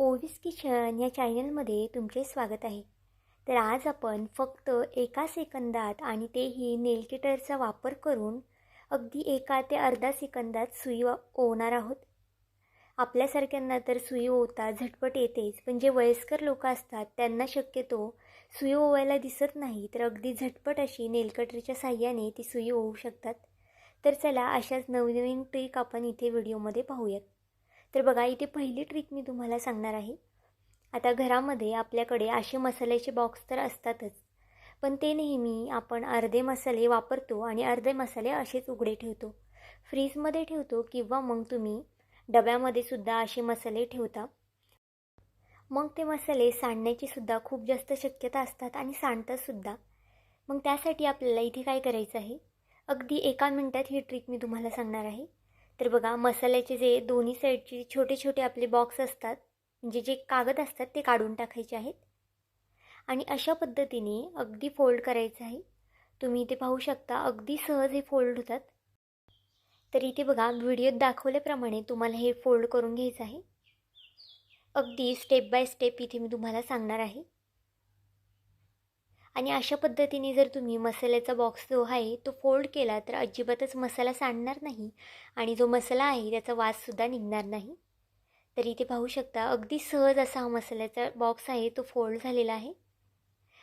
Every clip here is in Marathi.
ओवीस किचन या चॅनलमध्ये तुमचे स्वागत आहे. तर आज आपण फक्त एका सेकंदात आणि तेही नेल किटरचा वापर करून अगदी एका ते अर्धा सेकंदात सुई ओवणार आहोत. आपल्यासारख्यांना तर सुई ओवता झटपट येतेच पण जे वयस्कर लोक असतात त्यांना शक्यतो सुई ओवायला दिसत नाही तर अगदी झटपट अशी नेलकटरीच्या साह्याने ती सुई ओवू शकतात. तर चला अशाच नवनवीन ट्रिक आपण इथे व्हिडिओमध्ये पाहूयात. तर बघा इथे पहिली ट्रिक मी तुम्हाला सांगणार आहे. आता घरामध्ये आपल्याकडे असे मसाल्याचे बॉक्स तर असतातच पण ते नेहमी आपण अर्धे मसाले वापरतो आणि अर्धे मसाले असेच उघडे ठेवतो. फ्रीजमध्ये ठेवतो किंवा मग तुम्ही डब्यामध्ये सुद्धा असे मसाले ठेवता. मग ते मसाले सांडण्याची सुद्धा खूप जास्त शक्यता असतात आणि सांडतात सुद्धा. मग त्यासाठी आपल्याला इथे काय करायचं आहे? अगदी एका मिनटात ही ट्रिक मी तुम्हाला सांगणार आहे. तर बघा मसाल्याचे जे दोन्ही साईडचे छोटे छोटे आपले बॉक्स असतात म्हणजे जे कागद असतात ते काढून टाकायचे आहेत. आणि अशा पद्धतीने अगदी फोल्ड करायचं आहे. तुम्ही इथे पाहू शकता अगदी सहज हे फोल्ड होतात. तर इथे बघा व्हिडिओत दाखवल्याप्रमाणे तुम्हाला हे फोल्ड करून घ्यायचं आहे. अगदी स्टेप बाय स्टेप इथे मी तुम्हाला सांगणार आहे. आणि अशा पद्धतीने जर तुम्ही मसाल्याचा बॉक्स जो आहे तो फोल्ड केला तर अजिबातच मसाला सांडणार नाही आणि जो मसाला आहे त्याचा वाससुद्धा निघणार नाही. तर इथे पाहू शकता अगदी सहज असा हा मसाल्याचा बॉक्स आहे तो फोल्ड झालेला आहे.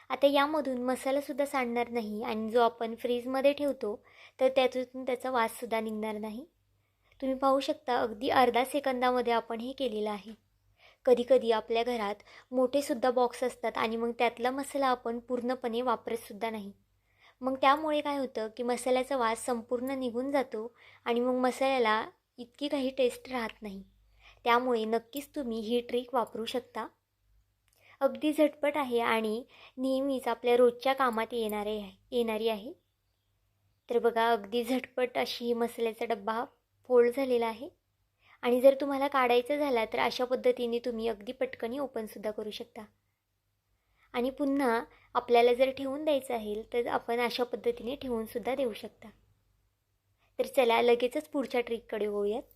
आता यामधून मसालासुद्धा सांडणार नाही आणि जो आपण फ्रीजमध्ये ठेवतो तर त्यातून त्याचा वाससुद्धा निघणार नाही. तुम्ही पाहू शकता अगदी अर्धा सेकंदामध्ये आपण हे केलेलं आहे. कधीकधी आपल्या घरात मोठेसुद्धा बॉक्स असतात आणि मग त्यातला मसाला आपण पूर्णपणे वापरतसुद्धा नाही. मग त्यामुळे काय होतं की मसाल्याचा वास संपूर्ण निघून जातो आणि मग मसाल्याला इतकी काही टेस्ट राहत नाही. त्यामुळे नक्कीच तुम्ही ही ट्रिक वापरू शकता. अगदी झटपट आहे आणि नेहमीच आपल्या रोजच्या कामात येणारे येणारी आहे. तर बघा अगदी झटपट अशी ही मसाल्याचा डब्बा फोल्ड झालेला आहे. आणि जर तुम्हाला काढायचं झाला तर अशा पद्धतीने तुम्ही अगदी पटकनी ओपनसुद्धा करू शकता. आणि पुन्हा आपल्याला जर ठेवून द्यायचं आहे तर आपण अशा पद्धतीने ठेवूनसुद्धा देऊ शकता. तर चला लगेचच पुढच्या ट्रिककडे होऊयात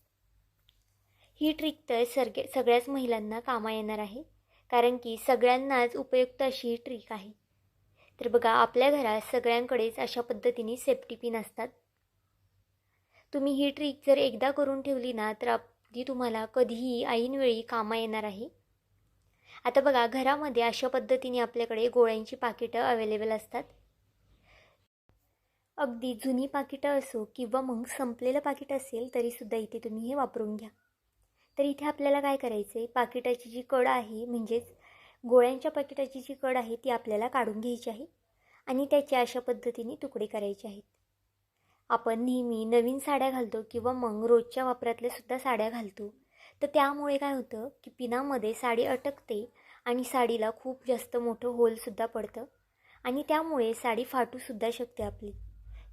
ही ट्रिक तर सगळे सगळ्याच महिलांना कामा येणार आहे कारण की सगळ्यांनाच उपयुक्त अशी ही ट्रिक आहे. तर बघा आपल्या घरात सगळ्यांकडेच अशा पद्धतीने सेफ्टी पिन असतात. तुम्ही ही ट्रिक जर एकदा करून ठेवली ना तर आप अगदी तुम्हाला कधीही ऐनवेळी कामा येणार आहे. आता बघा घरामध्ये अशा पद्धतीने आपल्याकडे गोळ्यांची पाकिटं अवेलेबल असतात. अगदी जुनी पाकिटं असो किंवा मग संपलेलं पाकिट असेल तरीसुद्धा इथे तुम्ही हे वापरून घ्या. तर इथे आपल्याला काय करायचं आहे पाकिटाची जी कड आहे म्हणजेच गोळ्यांच्या पाकिटाची जी कड आहे ती आपल्याला काढून घ्यायची आहे. आणि त्याचे अशा पद्धतीने तुकडे करायचे आहेत. आपण नेहमी नवीन साड्या घालतो किंवा मग रोजच्या वापरातल्या सुद्धा साड्या घालतो. तर त्यामुळे काय होतं की पिनामध्ये साडी अटकते आणि साडीला खूप जास्त मोठं होलसुद्धा पडतं आणि त्यामुळे साडी फाटूसुद्धा शकते आपली.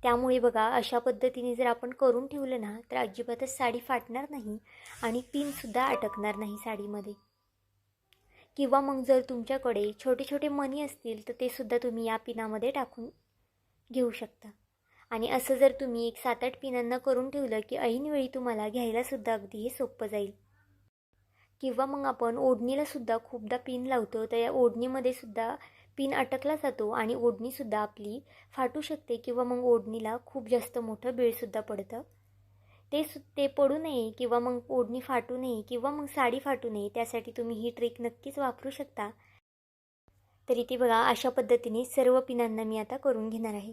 त्यामुळे बघा अशा पद्धतीने जर आपण करून ठेवलं ना तर अजिबातच साडी फाटणार नाही आणि पिनसुद्धा अटकणार नाही साडीमध्ये. किंवा मग जर तुमच्याकडे छोटे छोटे मनी असतील तर ते सुद्धा तुम्ही या पिनामध्ये टाकून घेऊ शकता. आणि असं जर तुम्ही एक सात आठ पिनांना करून ठेवलं की ऐनवेळी तुम्हाला घ्यायलासुद्धा अगदी हे सोपं जाईल. किंवा मग आपण ओढणीलासुद्धा खूपदा पिन लावतो तर या ओढणीमध्ये सुद्धा पिन अटकला जातो आणि ओढणीसुद्धा आपली फाटू शकते किंवा मग ओढणीला खूप जास्त मोठं बीळसुद्धा पडतं. ते सु ते पडू नये किंवा मग ओढणी फाटू नये किंवा मग साडी फाटू नये त्यासाठी तुम्ही ही ट्रिक नक्कीच वापरू शकता. तरी ती बघा अशा पद्धतीने सर्व पिनांना मी आता करून घेणार आहे.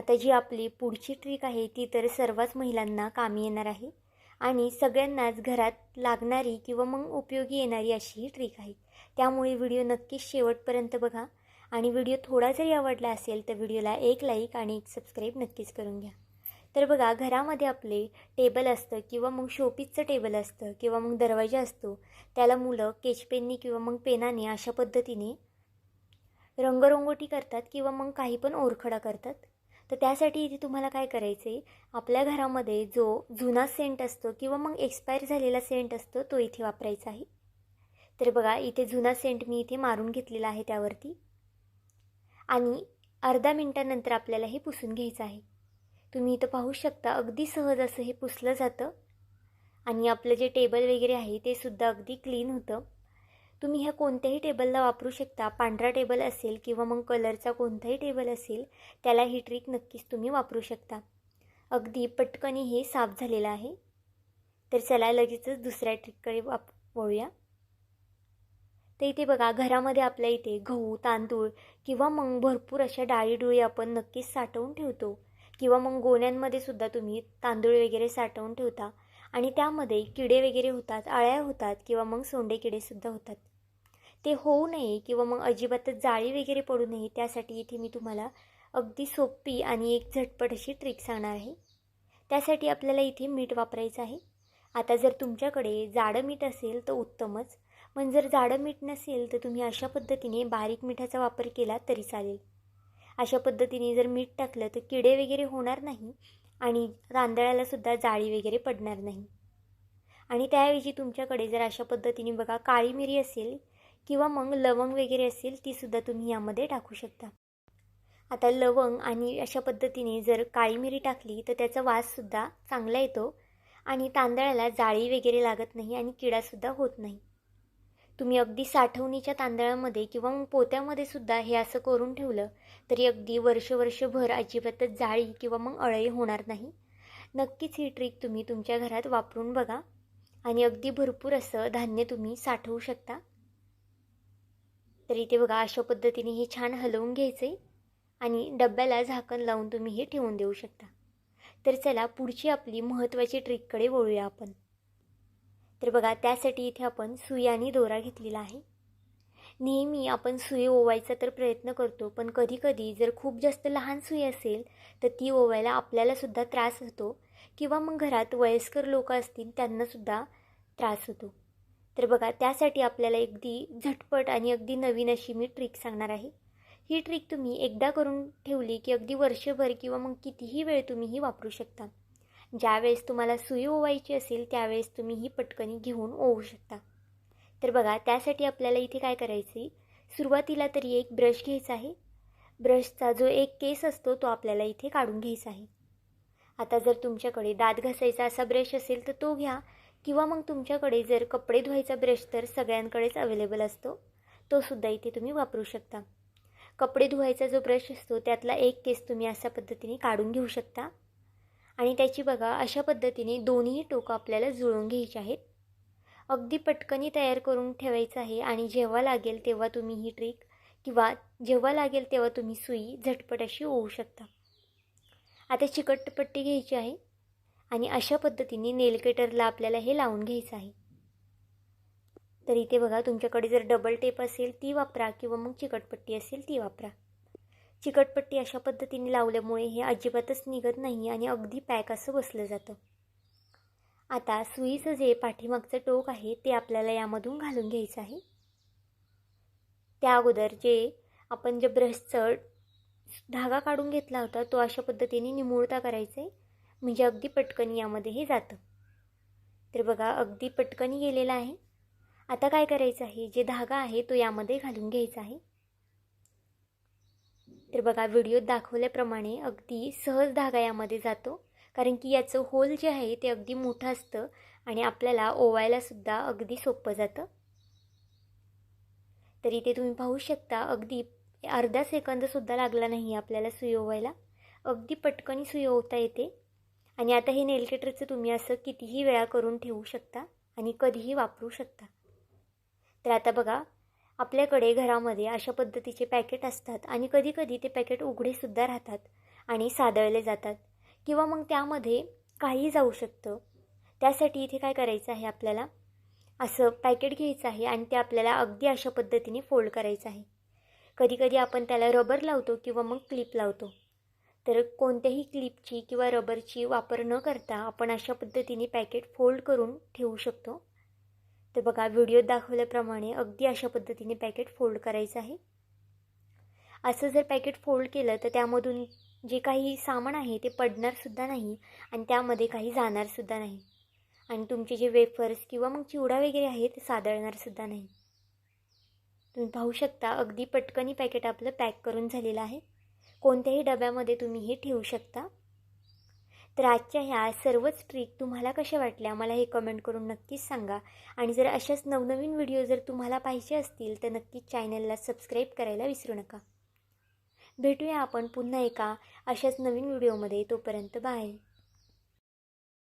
आता जी आपली पुढची ट्रिक आहे ती तर सर्वच महिलांना कामी येणार आहे. आणि सगळ्यांनाच घरात लागणारी किंवा मग उपयोगी येणारी अशी ही ट्रिक आहे. त्यामुळे व्हिडिओ नक्कीच शेवटपर्यंत बघा. आणि व्हिडिओ थोडा जरी आवडला असेल तर व्हिडिओला एक लाईक आणि एक सबस्क्राईब नक्कीच करून घ्या. तर बघा घरामध्ये आपले टेबल असतं किंवा मग शोपीसचं टेबल असतं किंवा मग दरवाजा असतो त्याला मुलं केचपेननी किंवा मग पेनाने अशा पद्धतीने रंगरंगोटी करतात किंवा मग काही पण ओरखडा करतात. तर त्यासाठी इथे तुम्हाला काय करायचं आहे आपल्या घरामध्ये जो जुना सेंट असतो किंवा मग एक्सपायर झालेला सेंट असतो तो इथे वापरायचा आहे. तर बघा इथे जुना सेंट मी इथे मारून घेतलेला आहे त्यावरती. आणि अर्धा मिनटानंतर आपल्याला हे पुसून घ्यायचं आहे. तुम्ही इथं पाहू शकता अगदी सहज असं हे पुसलं जातं. आणि आपलं जे टेबल वगैरे आहे ते सुद्धा अगदी क्लीन होतं. तुम्ही ह्या कोणत्याही टेबलला वापरू शकता. पांढरा टेबल असेल किंवा मग कलरचा कोणताही टेबल असेल त्याला ही ट्रिक नक्कीच तुम्ही वापरू शकता. अगदी पटकनी हे साफ झालेलं आहे. तर चला लगेचच दुसऱ्या ट्रिककडे वाप वळूया. तर इथे बघा घरामध्ये आपल्या इथे गहू तांदूळ किंवा मग भरपूर अशा डाळीडोळी आपण नक्कीच साठवून ठेवतो. किंवा मग गोण्यांमध्ये सुद्धा तुम्ही तांदूळ वगैरे साठवून ठेवता. आणि त्यामध्ये किडे वगैरे होतात आळ्या होतात किंवा मग सोंडे किडेसुद्धा होतात. ते होऊ नये किंवा मग अजिबातच जाळी वगैरे पडू नये त्यासाठी इथे मी तुम्हाला अगदी सोपी आणि एक झटपट अशी ट्रिक सांगणार आहे. त्यासाठी आपल्याला इथे मीठ वापरायचं आहे. आता जर तुमच्याकडे जाडं मीठ असेल तर उत्तमच. पण जर जाडं मीठ नसेल तर तुम्ही अशा पद्धतीने बारीक मिठाचा वापर केला तरी चालेल. अशा पद्धतीने जर मीठ टाकलं तर किडे वगैरे होणार नाही आणि तांदळालासुद्धा जाळी वगैरे पडणार नाही. आणि त्याऐवजी तुमच्याकडे जर अशा पद्धतीने बघा काळी मिरी असेल किंवा मग लवंग वगैरे असेल तीसुद्धा तुम्ही यामध्ये टाकू शकता. आता लवंग आणि अशा पद्धतीने जर काळी मिरी टाकली तर त्याचा वाससुद्धा चांगला येतो आणि तांदळाला जाळी वगैरे लागत नाही आणि किडासुद्धा होत नाही. तुम्ही अगदी साठवणीच्या तांदळामध्ये किंवा मग पोत्यामध्ये सुद्धा हे असं करून ठेवलं तरी अगदी वर्ष वर्षभर अजिबातच जाळी किंवा मग अळई होणार नाही. नक्कीच ही ट्रिक तुम्ही तुमच्या घरात वापरून बघा आणि अगदी भरपूर असं धान्य तुम्ही साठवू शकता. तर इथे बघा अशा पद्धतीने हे छान हलवून घ्यायचं आहे आणि डब्याला झाकण लावून तुम्ही हे ठेवून देऊ शकता. तर चला पुढची आपली महत्त्वाची ट्रिककडे वळूया आपण. तर बघा त्यासाठी इथे आपण सुई आणि दोरा घेतलेला आहे. नेहमी आपण सुई ओवायचा तर प्रयत्न करतो पण कधीकधी जर खूप जास्त लहान सुई असेल तर ती ओवायला आपल्यालासुद्धा त्रास होतो किंवा मग घरात वयस्कर लोक असतील त्यांनासुद्धा त्रास होतो. तर बघा त्यासाठी आपल्याला अगदी झटपट आणि अगदी नवीन अशी मी ट्रिक सांगणार आहे. ही ट्रिक तुम्ही एकदा करून ठेवली की अगदी वर्षभर किंवा मग कितीही वेळ तुम्ही ही वापरू शकता. ज्यावेळेस तुम्हाला सुई ओवायची असेल त्यावेळेस तुम्ही ही पटकनी घेऊन ओवू शकता. तर बघा त्यासाठी आपल्याला इथे काय करायचं सुरुवातीला तरी एक ब्रश घ्यायचा आहे. ब्रशचा जो एक केस असतो तो आपल्याला इथे काढून घ्यायचा आहे. आता जर तुमच्याकडे दात घासायचा असा ब्रश असेल तर तो घ्या. किंवा मग तुमच्याकडे जर कपडे धुवायचा ब्रश तर सगळ्यांकडेच अवेलेबल असतो तो सुद्धा इथे तुम्ही वापरू शकता. कपडे धुवायचा जो ब्रश असतो त्यातला एक केस तुम्ही अशा पद्धतीने काढून घेऊ शकता. आणि त्याची बघा अशा पद्धतीने दोन्ही टोकं आपल्याला जुळवून घ्यायची आहेत. अगदी पटकनी तयार करून ठेवायचं आहे आणि जेव्हा लागेल तेव्हा तुम्ही ही ट्रिक किंवा जेव्हा लागेल तेव्हा तुम्ही सुई झटपट अशी होऊ शकता. आता चिकटपट्टी घ्यायची आहे. आणि अशा पद्धतीने नेलकेटरला आपल्याला हे लावून घ्यायचं आहे. तर इथे बघा तुमच्याकडे जर डबल टेप असेल ती वापरा किंवा मग चिकटपट्टी असेल ती वापरा. चिकटपट्टी अशा पद्धतीने लावल्यामुळे हे अजिबातच निघत नाही आणि अगदी पॅक असं बसलं जातं. आता सुईचं जे पाठीमागचं टोक आहे ते आपल्याला यामधून घालून घ्यायचं आहे. त्या अगोदर जे आपण जे ब्रशचं धागा काढून घेतला होता तो अशा पद्धतीने निमुळता करायचा आहे म्हणजे अगदी पटकन यामध्ये हे जातं. तर बघा अगदी पटकन गेलेलं आहे. आता काय करायचं आहे? जे धागा आहे तो यामध्ये घालून घ्यायचा आहे. तर बघा व्हिडिओत दाखवल्याप्रमाणे अगदी सहज धागा यामध्ये जातो. कारण की याचं होल जे आहे ते अगदी मोठं असतं आणि आपल्याला ओवायलासुद्धा अगदी सोपं जातं. तर इथे तुम्ही पाहू शकता अगदी अर्धा सेकंदसुद्धा लागला नाही आपल्याला सुई ओवायला. अगदी पटकनी सुई ओवता येते. आणि आता हे नेलकेटरचं तुम्ही असं कितीही वेळा करून ठेवू शकता आणि कधीही वापरू शकता. तर आता बघा आपल्याकडे घरामध्ये अशा पद्धतीचे पॅकेट असतात आणि कधीकधी ते पॅकेट उघडेसुद्धा राहतात आणि सादळले जातात. किंवा मग त्यामध्ये काही जाऊ शकतं. त्यासाठी इथे काय करायचं आहे आपल्याला? असं पॅकेट घ्यायचं आहे आणि ते आपल्याला अगदी अशा पद्धतीने फोल्ड करायचं आहे. कधीकधी आपण त्याला रबर लावतो किंवा मग क्लिप लावतो. तर कोणत्याही क्लिपची किंवा रबरची वापर न करता आपण अशा पद्धतीने पॅकेट फोल्ड करून ठेवू शकतो. तर बघा व्हिडिओत दाखवल्याप्रमाणे अगदी अशा पद्धतीने पॅकेट फोल्ड करायचं आहे. असं जर पॅकेट फोल्ड केलं तर त्यामधून जे काही सामान आहे ते पडणारसुद्धा नाही आणि त्यामध्ये काही जाणारसुद्धा नाही. आणि तुमचे जे वेफर्स किंवा मग चिवडा वगैरे आहे ते सादळणारसुद्धा नाही. तुम्ही पाहू शकता अगदी पटकनी पॅकेट आपलं पॅक करून झालेलं आहे. कोणत्याही डब्यामध्ये तुम्ही हे ठेवू शकता. तर आजच्या ह्या सर्वच ट्रिक तुम्हाला कशा वाटल्या मला हे कमेंट करून नक्कीच सांगा. आणि जर अशाच नवनवीन व्हिडिओ जर तुम्हाला पाहिजे असतील तर नक्कीच चॅनलला सबस्क्राईब करायला विसरू नका. भेटूया आपण पुन्हा एका अशाच नवीन व्हिडिओमध्ये तोपर्यंत बाय